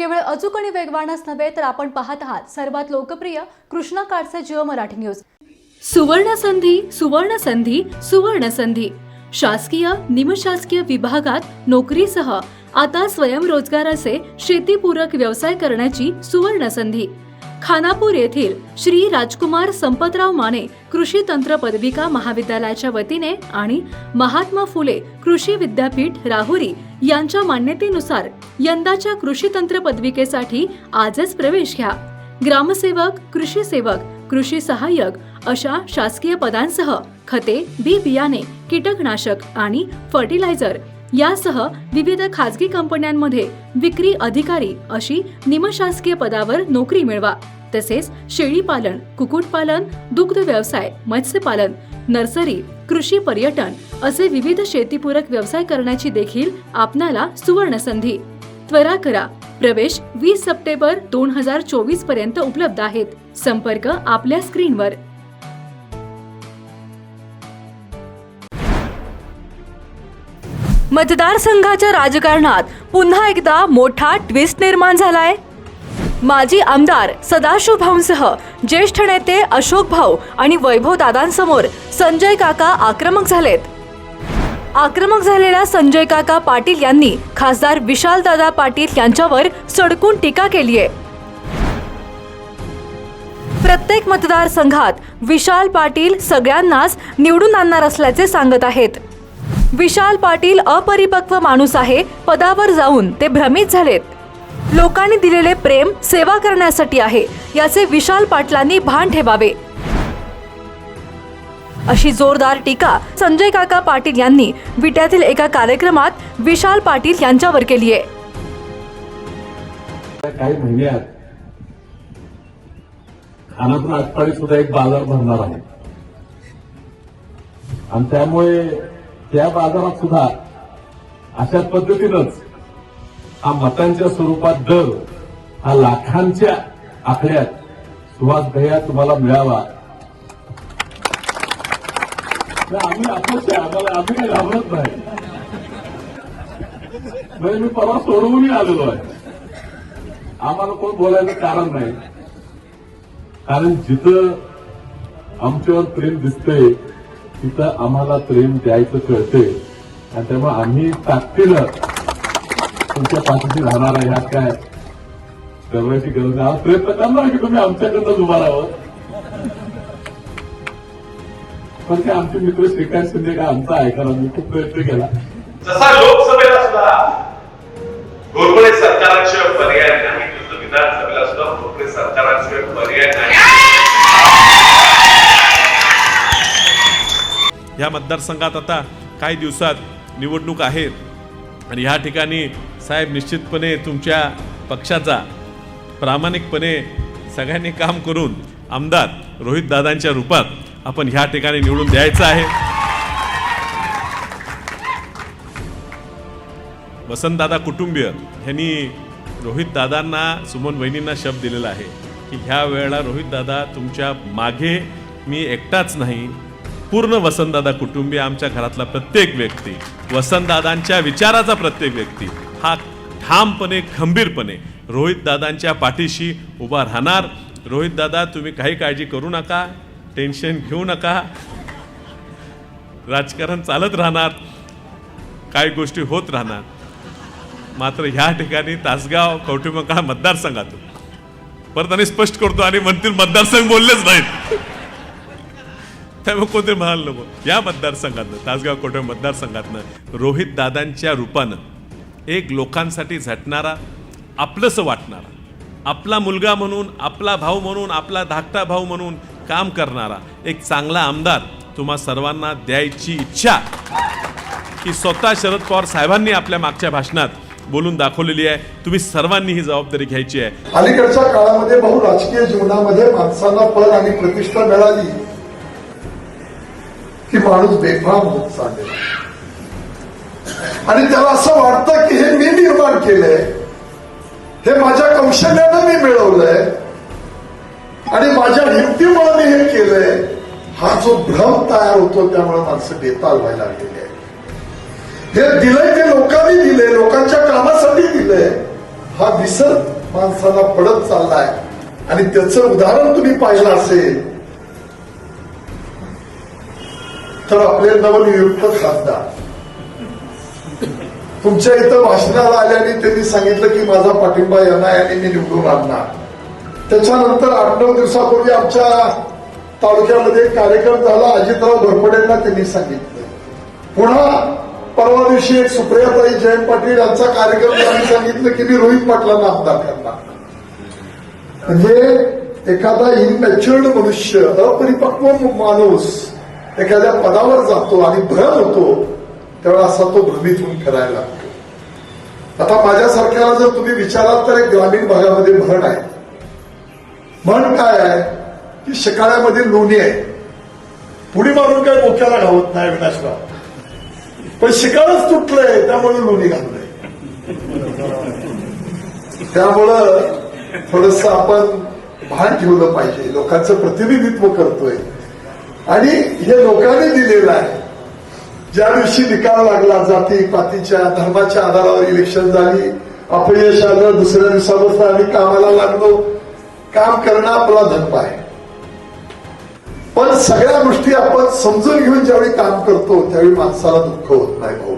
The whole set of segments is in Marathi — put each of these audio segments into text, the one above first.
केवळ अचूक आणि वेगवानच नव्हे तर आपण पाहत आहात सर्वात लोकप्रिय कृष्णा काळचे जिओ मराठी न्यूज. सुवर्ण संधी सुवर्ण संधी सुवर्ण संधी. शासकीय निमशासकीय विभागात नोकरीसह आता स्वयंरोजगाराचे शेतीपूरक व्यवसाय करण्याची सुवर्ण संधी. खानापूर येथील श्री राजकुमार संपतराव माने कृषी तंत्र पदविका महाविद्यालयाच्या वतीने आणि महात्मा फुले कृषी विद्यापीठ राहुरी यांच्या मान्यतेनुसार यंदाच्या कृषी तंत्र पदविकेसाठी आजच प्रवेश घ्या. ग्रामसेवक कृषी सेवक कृषी सहाय्यक अशा शासकीय पदांसह खते बी बियाणे कीटकनाशक आणि फर्टिलायझर यासह विविध खाजगी कंपन्यांमध्ये विक्री अधिकारी अशी निमशासकीय पदावर नोकरी मिळवा. तसेच शेळीपालन कुक्कुटपालन दुग्ध व्यवसाय मत्स्यपालन नर्सरी कृषी पर्यटन असे विविध शेतीपूरक व्यवसाय करण्याची देखील आपणाला सुवर्ण संधी. त्वरा करा. प्रवेश वीस सप्टेंबर दोन हजार चोवीसपर्यंत उपलब्ध आहेत. संपर्क आपल्या स्क्रीनवर. मतदारसंघाच्या राजकारणात पुन्हा एकदा मोठा ट्विस्ट निर्माण झालाय. माजी आमदार सदाशिव भाऊंसह ज्येष्ठ नेते अशोक भाऊ आणि वैभव दादांसमोर संजय काका आक्रमक झालेत. आक्रमक झालेल्या संजय काका पाटील यांनी खासदार विशाल दादा पाटील यांच्यावर सडकून टीका केली आहे. प्रत्येक मतदारसंघात विशाल पाटील सगळ्यांनाच निवडून आणणार असल्याचे सांगत आहेत. विशाल पाटील अपरिपक्व माणूस आहे पदावर जाऊन ते भ्रमित झालेत. लोकांनी दिलेले प्रेम सेवा करण्यासाठी आहे याचे विशाल पाटलांनी भान ठेवावे. अशी जोरदार टीका संजय काका पाटील यांनी विट्यातील एका कार्यक्रमात विशाल पाटील यांच्यावर केली आहे. काही महिन्यात खानापूर आटपाडी सुद्धा एक बाजार भरणार आहे. आणि त्यामुळे त्या बाजारात सुद्धा अशा पद्धतीनंच हा मतांच्या स्वरूपात दर हा लाखांच्या आकड्यात सुहास दया तुम्हाला मिळावा. आम्ही अपक्ष आम्हाला आम्ही काही घाबरत नाही. म्हणजे मी परवा सोडवूनही आलेलो आहे. आम्हाला कोण बोलायचं कारण नाही. कारण जिथं आमच्यावर प्रेम दिसतंय तिथं आम्हाला प्रेम द्यायचं कळते आणि त्यामुळे आम्ही ताकदीनं तुमच्या पाठीशी राहणार आहे ह्यात काय करण्याची गरज नाही. हा प्रयत्न करणार की तुम्ही आमच्याकडनं उभा राहावं हो. पण ते आमचे मित्र श्रीकांत शिंदे काय आमचा ऐकायला मी खूप प्रयत्न केला. या मतदारसंघात आता काही दिवसात निवडणूक आहेत. आणि ह्या ठिकाणी साहेब निश्चितपणे तुमच्या पक्षाचा प्रामाणिकपणे सगळ्यांनी काम करून आमदार रोहित दादांच्या रूपात आपण ह्या ठिकाणी निवडून द्यायचं आहे. वसंतदादा कुटुंबीय यांनी रोहित दादांना सुमन वहिनींना शब्द दिलेला आहे की ह्या वेळेला रोहित दादा तुमच्या मागे मी एकटाच नाही पूर्ण वसंतदादा कुटुंबीय आमच्या घरातला प्रत्येक व्यक्ती वसंतदादांच्या विचाराचा प्रत्येक व्यक्ती हा ठामपणे खंबीरपणे रोहितदादांच्या पाठीशी उभा राहणार. रोहितदादा तुम्ही काही काळजी करू नका टेन्शन घेऊ नका. राजकारण चालत राहणार काही गोष्टी होत राहणार. मात्र ह्या ठिकाणी तासगाव कवठेमंकाळ मतदारसंघातून परत आणि स्पष्ट करतो आणि म्हणतील मतदारसंघ बोललेच नाहीत. त्यामुळे कोणते म्हणाल नको? या मतदारसंघातनं तासगाव कोटे मतदारसंघातनं रोहित दादांच्या रूपानं एक लोकांसाठी झटणारा आपलंसं वाटणारा आपला मुलगा म्हणून आपला भाऊ म्हणून आपला धाकटा भाऊ म्हणून काम करणारा एक चांगला आमदार तुम्हा सर्वांना द्यायची इच्छा की स्वतः शरद पवार साहेबांनी आपल्या मागच्या भाषणात बोलून दाखवलेली आहे. तुम्ही सर्वांनी ही जबाबदारी घ्यायची आहे. अलीकडच्या काळामध्ये बहु राजकीय जीवनामध्ये माणसांना पद आणि प्रतिष्ठा मिळाली. की माणूस बेफाम होत चाललेला आणि त्याला असं वाटतं की हे मी निर्माण केलंय हे माझ्या कौशल्यानं मी मिळवलंय आणि माझ्या हिमतीमुळे मी हे केलंय हा जो भ्रम तयार होतो त्यामुळे माणसं बेताल व्हायला लागलेली आहे हे दिलंय ते लोकांनी दिले लोकांच्या कामासाठी दिलंय हा विसर माणसाला पडत चाललाय. आणि त्याचं उदाहरण तुम्ही पाहिलं असेल तर आपले नवनियुक्त खासदार. तुमच्या इथं भाषणाला आल्याने त्यांनी सांगितलं की माझा पाठिंबा यांना याने मी निवडून आणणार. त्याच्यानंतर आठ नऊ दिवसापूर्वी आमच्या तालुक्यामध्ये कार्यक्रम झाला. अजितराव घोरपडेंना त्यांनी सांगितलं. पुन्हा परवा दिवशी एक सुप्रियाताई जयंत पाटील यांचा कार्यक्रम त्यांनी सांगितलं की मी रोहित पाटलांना आमदार करणार. म्हणजे एखादा इनमॅच्युअर्ड मनुष्य अपरिपक्व माणूस एखाद्या पदावर जातो आणि भ्रम होतो तेव्हा असा तो भ्रमित होऊन करायला लागतो. आता माझ्यासारख्याला जर तुम्ही विचाराल तर एक ग्रामीण भागामध्ये म्हण आहे. म्हण काय आहे? की शिकाळ्यामध्ये लोणी आहे. पुढी मारून काय डोक्याला घावत नाही विनाशराव. पण शिकाळच तुटलंय त्यामुळे लोणी घाललंय. त्यामुळं थोडस आपण भान ठेवलं पाहिजे. लोकांचं प्रतिनिधित्व करतोय. आणि हे लोकांनी दिलेलं आहे. ज्या दिवशी निकाल लागला जाती पातीच्या धर्माच्या आधारावर इलेक्शन झाली अपयश आलं दुसऱ्या दिवसापासून आम्ही कामाला लागलो. काम करणं आपला धर्म आहे. पण सगळ्या गोष्टी आपण समजून घेऊन ज्यावेळी काम करतो त्यावेळी माणसाला दुःख होत नाही भाऊ.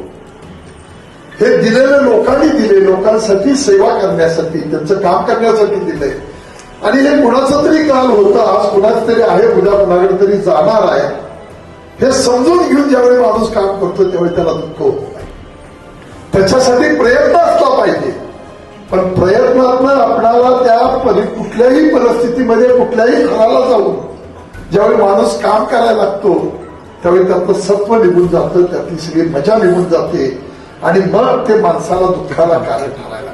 हे दिलेलं लोकांनी दिले लोकांसाठी सेवा करण्यासाठी त्यांचं काम करण्यासाठी दिलंय. आणि हे कुणाचा तरी काल होता आज कुणाच तरी आहे उद्या कुणाकडे तरी जाणार आहे हे समजून घेऊन ज्यावेळी माणूस काम करतो त्यावेळी त्याला दुःख होत नाही. त्याच्यासाठी प्रयत्न असला पाहिजे. पण प्रयत्नातनं आपणाला त्या कुठल्याही परिस्थितीमध्ये कुठल्याही घराला जाऊन ज्यावेळी माणूस काम करायला लागतो त्यावेळी त्यातलं सत्व निघून जातं त्यातली सगळी मजा निघून जाते आणि मग ते माणसाला दुःखाला कारण ठरायला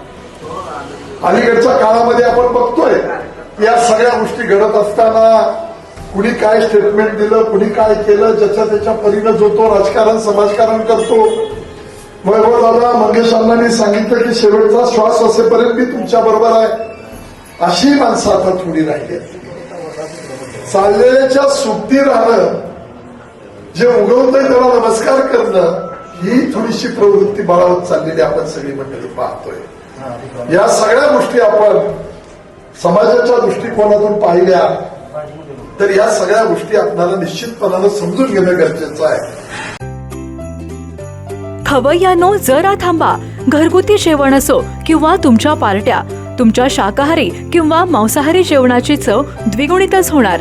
अलीकडच्या काळामध्ये आपण या सगळ्या गोष्टी घडत असताना कुणी काय स्टेटमेंट दिलं कुणी काय केलं ज्याच्या त्याच्या परीनं जो तो राजकारण समाजकारण करतो. वैभव दादा मंगेश अण्णांनी सांगितलं की शेवटचा श्वास असेपर्यंत मी तुमच्या बरोबर आहे. अशी माणसं आता थोडी राहिली. चाललेल्याच्या सुट्टी राहणं जे उगवतंय त्याला नमस्कार करणं ही थोडीशी प्रवृत्ती बाळावत चाललेली आपण सगळी मंडळी पाहतोय. या सगळ्या गोष्टी आपण समाजाच्या दृष्टिकोनातून पाहिल्या तर या सगळ्या गोष्टी आपल्याला निश्चितपणानं समजून घेणं गरजेचं आहे. खवय्यानो जरा थांबा. घरगुती जेवण असो किंवा तुमच्या पार्ट्या तुमच्या शाकाहारी किंवा मांसाहारी जेवणाची चव द्विगुणितच होणार.